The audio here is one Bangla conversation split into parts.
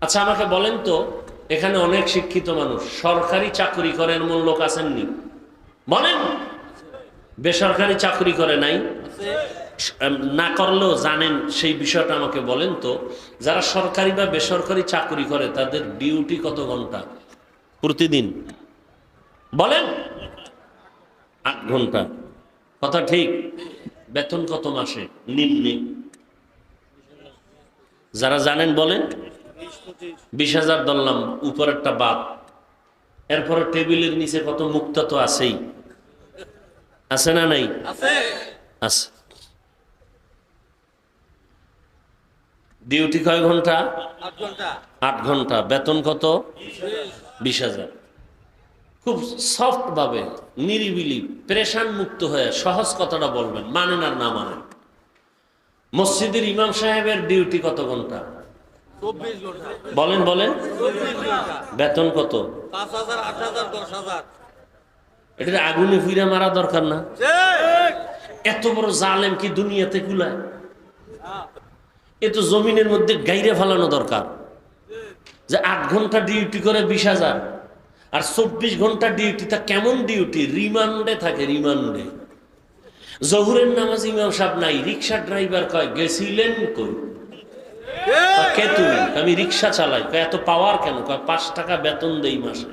আচ্ছা আমাকে বলেন তো, এখানে অনেক শিক্ষিত মানুষ, সরকারি চাকরি করে এমন লোক আছেননি? বলেন। বেসরকারি চাকরি করে নাই? না করলেও জানেন, সেই বিষয়টা আমাকে বলেন তো, যারা সরকারি বা বেসরকারি চাকরি করে, তাদের ডিউটি কত ঘণ্টা? প্রতিদিন। বলেন। আট ঘণ্টা। কথা ঠিক। বেতন কত মাসে? নিম্নে। যারা জানেন, বলেন। বিশ হাজার ধরলাম উপরেরটা বাদ। এরপরে টেবিলের নিচে কত মুক্তা তো আছেই। আছে না নাই? আছে। ডিউটি কয় ঘণ্টা? আট ঘণ্টা। বেতন কত? বিশ হাজার। খুব সফট ভাবে নিরিবিলি প্রেশান মুক্ত হয়ে সহজ কথাটা বলবেন মানেন আর না মানেন। মসজিদের ইমাম সাহেবের ডিউটি কত ঘণ্টা ঘণ্টা? বলেন বলেন। বেতন কত? এটা আগুনে ফিরে মারা দরকার না? এত বড় জালেম কি দুনিয়াতে কুলায়? এ তো জমিনের মধ্যে গাইরে ফেলানো দরকার। যে আট ঘণ্টা ডিউটি করে বিশ হাজার আর চব্বিশ ঘণ্টা ডিউটি তা কেমন ডিউটি? রিমান্ডে থাকে রিমান্ডে। জহুরের নামাজ ইমাম সাহেব নাই রিক্সা ড্রাইভার কয় গেছিলেন কই? কে তুমি? আমি রিক্সা চালাই। এত পাওয়ার কেন? পাঁচ টাকা বেতন দেই মাসে।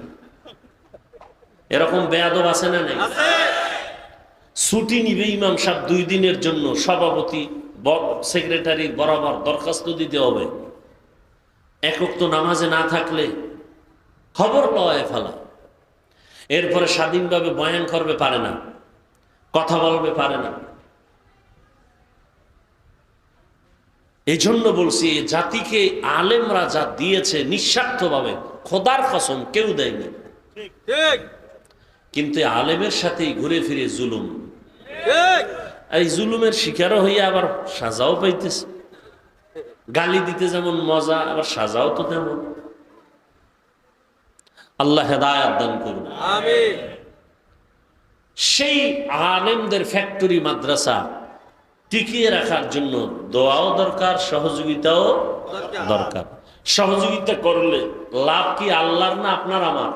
এরকম বেয়াদব আছে না নাই? ছুটি নিবে ইমাম সাহেব দুই দিনের জন্য। সভাপতি সেক্রেটারি বরাবর দরখাস্ত দিতে হবে। একক তো নামাজে না থাকলে খবর লয় ফেলা। এরপরে স্বাধীনভাবে বয়ান করবে পারে না। কথা বলবে পারে না। এই জন্য বলছি এই জাতিকে আলেমরা যা দিয়েছে নিঃস্বার্থভাবে খোদার কসম কেউ দেয়নি। কিন্তু আলেমের সাথেই ঘুরে ফিরে জুলুম। এই জুলুমের শিকারও হইয়া আবার সাজাও পাইতেছে। গালি দিতে যেমন মজা আবার সাজাও তো তেমন। আল্লাহ হেদায়াত দান করুন। সেই আলেমদের ফ্যাক্টরি মাদ্রাসা টিকিয়ে রাখার জন্য দোয়াও দরকার, সহযোগিতাও দরকার। সহযোগিতা করলে লাভ কি আল্লাহর না আপনার আমার?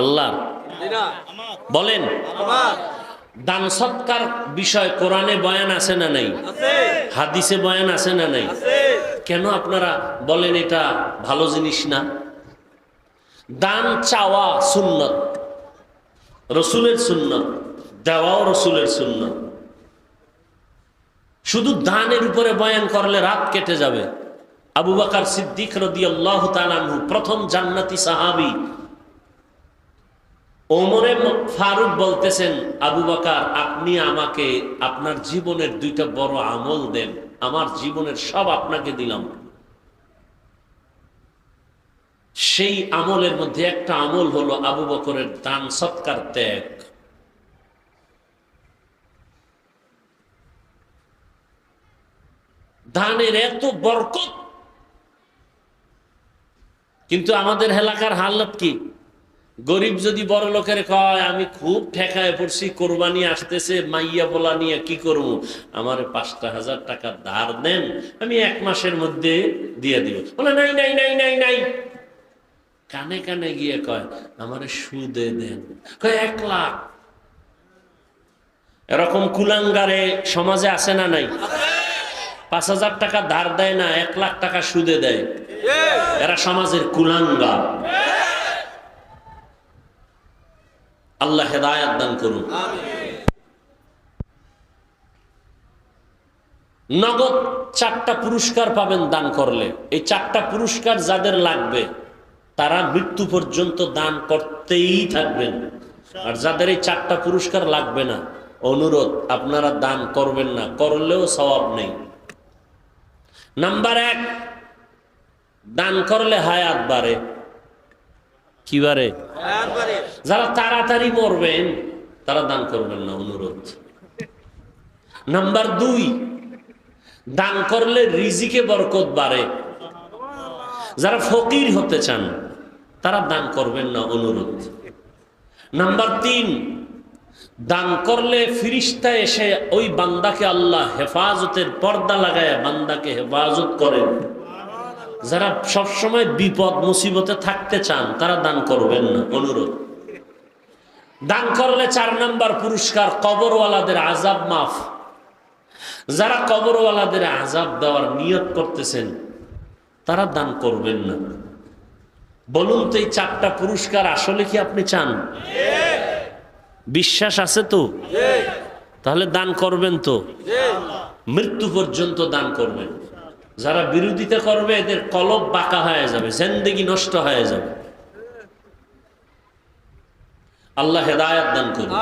আল্লাহ বলেন, দান সৎকার বিষয় কোরআনে বয়ান আছে না নাই? হাদিসে বয়ান আছে না নাই? কেন আপনারা বলেন এটা ভালো জিনিস না? দান চাওয়া সুন্নত, রসুলের সুন্নত, দেওয়াও রসুলের সুন্নত। শুধু দানের উপরে বয়ান করলে রাত কেটে যাবে। আবু বাকার সিদ্দিক প্রথম জান্নাতি সাহাবি। ওমরে ফারুক বলতেছেন, আবু বাকার, আপনি আমাকে আপনার জীবনের দুইটা বড় আমল দেন। আমার জীবনের সব আপনাকে দিলাম। সেই আমলের মধ্যে একটা আমল হলো আবু বকরের দান সৎকার ত্যাগ। দানের এত বরকত। কিন্তু আমাদের এলাকার হালত কি? গরিব যদি বড় লোকের কয়, আমি খুব ঠেকায় পড়ছি, কোরবানি আসতেছে, মাইয়া বলা নিয়ে কি করব? আমার পাঁচটা হাজার টাকা ধার দেন, আমি এক মাসের মধ্যে দিয়ে দিব। বলে, নাই নাই নাই নাই নাই। কানে কানে গিয়ে কয়, আমার সুদে দেন। কয়, এক লাখ। এরকম কুলাঙ্গারে সমাজে আছে না নাই? পাঁচ হাজার টাকা ধার দেয় না, এক লাখ টাকা সুদে দেয়। এরা সমাজের কুলাঙ্গা। আল্লাহ হেদায়াত দান করুন। নগদ চারটা পুরস্কার পাবেন দান করলে। এই চারটা পুরস্কার যাদের লাগবে, তারা মৃত্যু পর্যন্ত দান করতেই থাকবেন। আর যাদের এই চারটা পুরস্কার লাগবে না, অনুরোধ, আপনারা দান করবেন না, করলেও স্বভাব নেই। নাম্বার এক দান করলে হায়াত বাড়ে। কি বাড়ে? যারা তাড়াতাড়ি মরবেন তারা দান করবেন না অনুরোধ। নাম্বার দুই দান করলে রিজিকে বরকত বাড়ে। যারা ফকির হতে চান তারা দান করবেন না অনুরোধ। নাম্বার তিন দান করলে ফিরিস্তা এসে ওই বান্দাকে আল্লাহ হেফাজতের পর্দা লাগায় বান্দাকে হেফাজত করেন। যারা সবসময় বিপদ, মুসিবতে থাকতে চান, তারা দান করবেন না। অনুরোধ। দান করলে চার নাম্বার পুরস্কার কবরওয়ালাদের আজাব মাফ। যারা কবরওয়ালাদের আজাব দেওয়ার নিয়ত করতেছেন, তারা দান করবেন না। বলুন তো এই চারটা পুরস্কার আসলে কি আপনি চান? বিশ্বাস আছে তো? তাহলে দান করবেন তো? মৃত্যু পর্যন্ত দান করবেন। যারা বিরোধিতা করবে, এদের কলব বাঁকা হয়ে যাবে, জেন্দেগি নষ্ট হয়ে যাবে। আল্লাহ হেদায়াত দান করবে